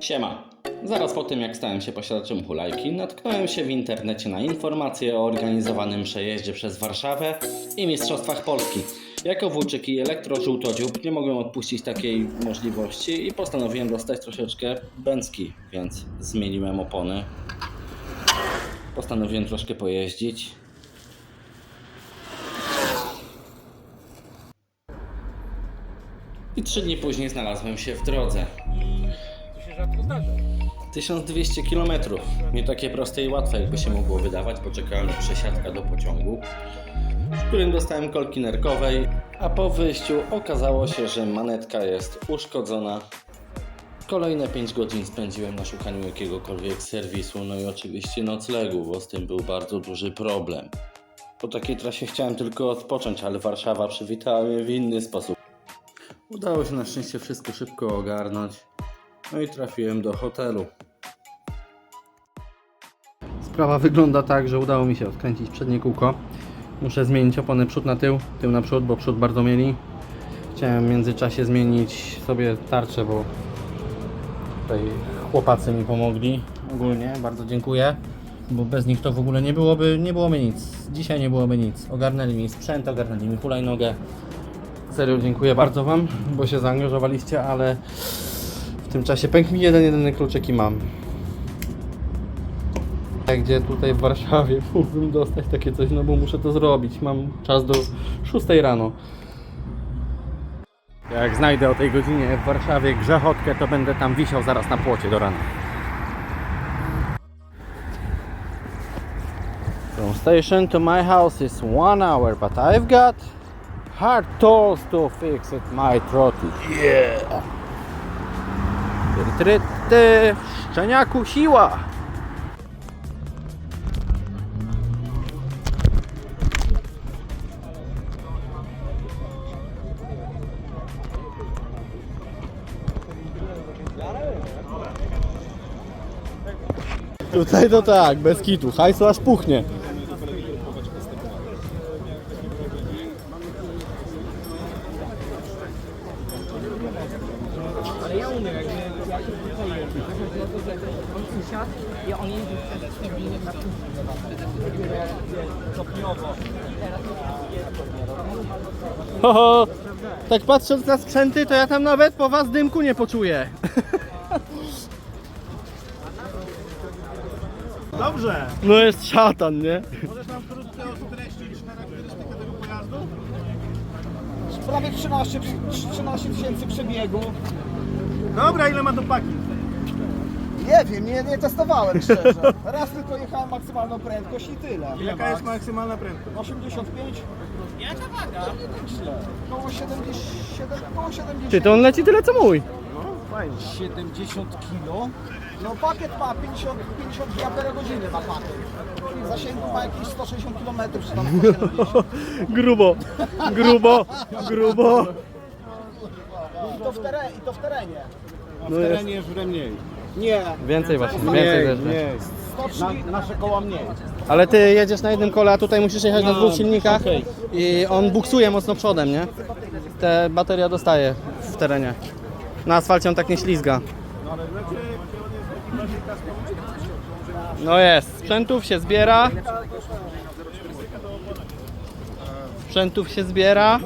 Siema. Zaraz po tym, jak stałem się posiadaczem hulajki, natknąłem się w internecie na informacje o organizowanym przejeździe przez Warszawę i Mistrzostwach Polski. Jako włóczyk i elektrożółtodziób nie mogłem odpuścić takiej możliwości i postanowiłem dostać troszeczkę bęcki, więc zmieniłem opony. Postanowiłem troszkę pojeździć. I trzy dni później znalazłem się w drodze. To się rzadko zdarza. 1200 km. Nie takie proste i łatwe, jakby się mogło wydawać, bo czekała mnie przesiadka do pociągu, w którym dostałem kolki nerkowej, a po wyjściu okazało się, że manetka jest uszkodzona. Kolejne 5 godzin spędziłem na szukaniu jakiegokolwiek serwisu, no i oczywiście noclegu, bo z tym był bardzo duży problem. Po takiej trasie chciałem tylko odpocząć, ale Warszawa przywitała mnie w inny sposób. Udało się na szczęście wszystko szybko ogarnąć. No i trafiłem do hotelu. Sprawa wygląda tak, że udało mi się odkręcić przednie kółko. Muszę zmienić opony przód na tył, tył na przód, bo przód bardzo mieli. Chciałem w międzyczasie zmienić sobie tarczę, bo tutaj chłopacy mi pomogli. Ogólnie bardzo dziękuję, bo bez nich to w ogóle nie byłoby, nie byłoby nic. Dzisiaj nie byłoby nic. Ogarnęli mi sprzęt, ogarnęli mi hulajnogę. Serio dziękuję bardzo Wam, bo się zaangażowaliście, ale w tym czasie pękł mi jeden, jedyny kluczyk i mam. Gdzie tutaj w Warszawie mógłbym dostać takie coś, no bo muszę to zrobić. Mam czas do 6 rano. Jak znajdę o tej godzinie w Warszawie grzechotkę, to będę tam wisiał zaraz na płocie do rana. From station to my house is one hour, but I've got hard tools to fix it my throttle. Yeah! Ty, ty, ty, szczeniaku siła! Tutaj to tak, bez kitu, hajsu aż puchnie. Ale ja umiem, jak ja się przyzwyczaiłem. On się siadł i on jeździł przez 4 dni na półce. Stopniowo. Ho, ho. Tak patrząc na sprzęty, to ja tam nawet po was dymku nie poczuję. Dobrze. No jest szatan, nie? Możesz nam wkrótce określić charakterystykę tego pojazdu? prawie 13 13 tysięcy przebiegu. Dobra, ile ma do paki? Nie wiem, nie, nie testowałem szczerze. Raz tylko jechałem maksymalną prędkość i tyle. Jaka jest maksymalna prędkość? 85? Jaka waga? Źle. Koło 70, koło 70. Ty, to on leci tyle co mój. No, fajnie. 70 kg? No pakiet ma 50, 52 godziny ma pakiet. Zasięgu ma jakieś 160 km czy tam 170. Grubo, grubo, grubo. I to w, I to w terenie. A w terenie jest w mniej. Nie, Więcej właśnie, więcej też. mniej. 130, nasze koła mniej. Ale ty jedziesz na jednym kole, a tutaj musisz jechać na dwóch silnikach i on buksuje mocno przodem, nie? Te bateria dostaje w terenie. Na asfalcie on tak nie ślizga. No jest, sprzętów się zbiera. Sprzętów się zbiera.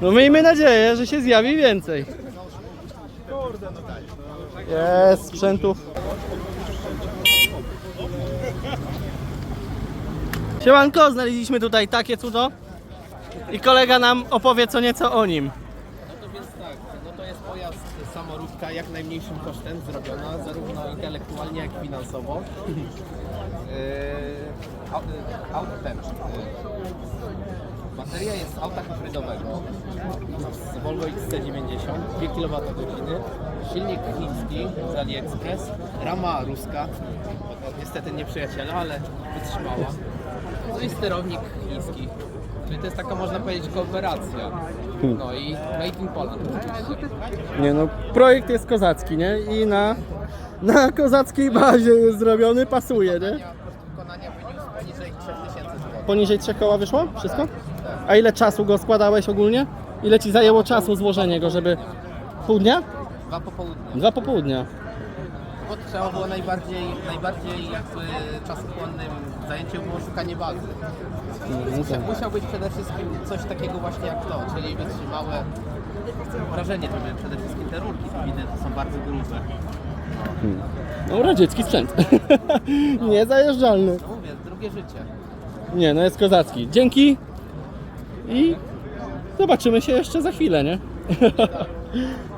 No miejmy nadzieję, że się zjawi więcej. Jest sprzętów. Siemanko, znaleźliśmy tutaj takie cudo i kolega nam opowie co nieco o nim. No to więc tak, no to jest pojazd samoróbka jak najmniejszym kosztem zrobiona, zarówno intelektualnie jak finansowo. Yy, au- Auto ten. yy, Bateria jest z auta hybrydowego z Volvo XC90, 2 kWh, silnik chiński z AliExpress, rama ruska, niestety nie przyjaciela, ale wytrzymała. No i sterownik chiński. Czyli to jest taka, można powiedzieć, kooperacja. No i Made in Poland oczywiście. Nie no, projekt jest kozacki, nie? I na, na kozackiej bazie jest zrobiony, pasuje, nie? Koszt wykonania wyniósł poniżej 3000 zł. Poniżej trzech koła wyszło? Wszystko? A ile czasu go składałeś ogólnie? Ile ci zajęło czasu złożenie go, żeby... Pół dnia? Dwa popołudnie. Dwa popołudnia. Bo trzeba było najbardziej, najbardziej jakby czasochłonnym zajęciem było szukanie bazy. No tak. Musiał być przede wszystkim coś takiego właśnie jak to, czyli wytrzymałe. Wrażenie to miałem przede wszystkim te rurki turbiny, to są bardzo grube. No radziecki sprzęt. Niezajeżdżalny. No mówię, drugie życie. Nie, no jest kozacki. Dzięki i zobaczymy się jeszcze za chwilę, nie? Na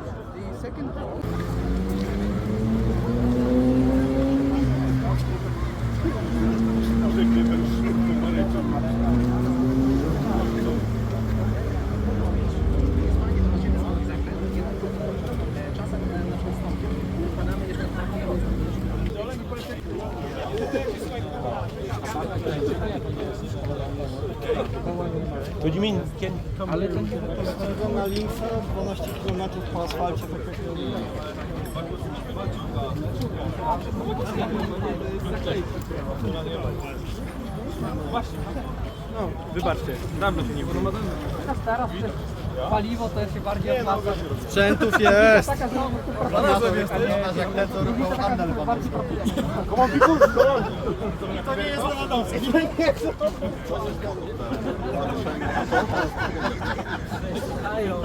po asfalcie tak jak Teraz teraz paliwo to się bardziej opłaca. Sprzętów jest. Taka znowu tu Jak ten, co robią handel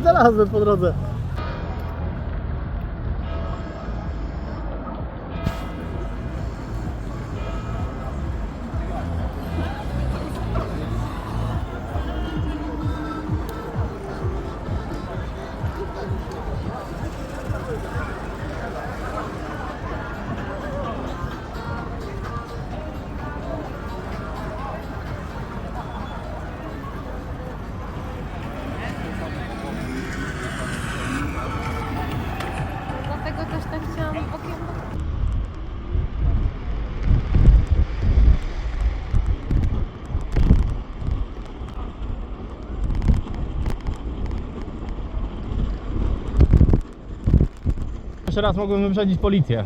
Znalazłem po drodze. Pierwszy raz mogłem wyprzedzić policję.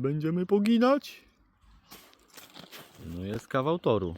Będziemy poginać? No jest kawał toru.